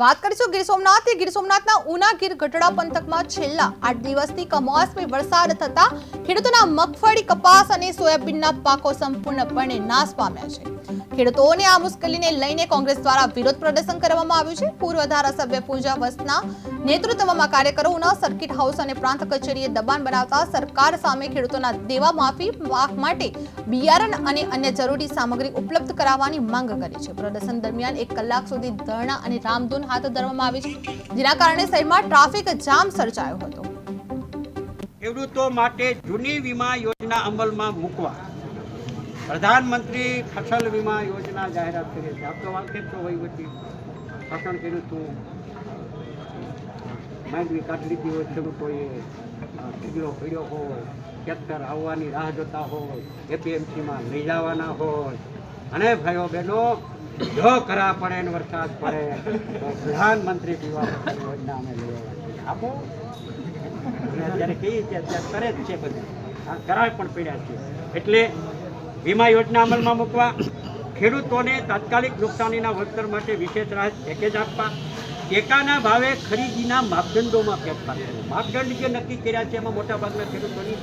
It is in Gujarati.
વાત કરીશું ગીર સોમનાથ. ગીર સોમનાથના ઉના ગીર ગઢડા પંથકમાં છેલ્લા આઠ દિવસથી કમોસમી વરસાદ થતા ખેડૂતોના મગફળી, કપાસ અને સોયાબીનના પાકો સંપૂર્ણપણે નાશ પામ્યા છે. ખેડૂતોને આ મુશ્કેલીને લઈને કોંગ્રેસ દ્વારા વિરોધ પ્રદર્શન કરવામાં આવ્યું છે. પૂર્વ ધારાસભ્ય પૂજા વસના નેતૃત્વમાં કાર્યકરો ઉના સર્કિટ હાઉસ અને પ્રાંત કચેરીએ દબાણ બનાવતા સરકાર સામે ખેડૂતોના દેવા માફી માટે બિયારણ અને અન્ય જરૂરી સામગ્રી ઉપલબ્ધ કરાવવાની માંગ કરી છે. પ્રદર્શન દરમિયાન એક કલાક સુધી ધરણા અને રામધૂન હાથ ધરવામાં આવી છે, જેના કારણે શહેરમાં ટ્રાફિક જામ સર્જાયો હતો. ખેડૂતો માટે જૂની વીમા યોજના અમલમાં મૂકવા. પ્રધાનમંત્રી ફસલ વીમા યોજના જાહેરાત કરી છે. આપ તો છો વહીવટી? શાસન કર્યું હતું માંડવી કાઢી લીધી હોય, ખેડૂતોએ. ઢીગલો પડ્યો હોય ટ્રેક્ટર આવવાની રાહ જોતા હોય, એપીએમસીમાં લઈ જવાના હોય. અને ભાઈઓ બહેનો જો પડે વરસાદ પડે પ્રધાનમંત્રી પીવા યોજના અમે લેવા આપો. અત્યારે કહીએ છીએ અત્યારે કરે જ છે બધું. આ પણ પડ્યા છે. એટલે વીમા યોજના અમલમાં મૂકવા, ખેડૂતોને તાત્કાલિક નુકસાનીના વળતર માટે વિશેષ રાહત પેકેજ આપવા, ટેકાના ભાવે ખરીદીના માપદંડોમાં ફેરફાર કરવો માપદંડ જે નક્કી કર્યા છે, એમાં મોટાભાગના ખેડૂતોની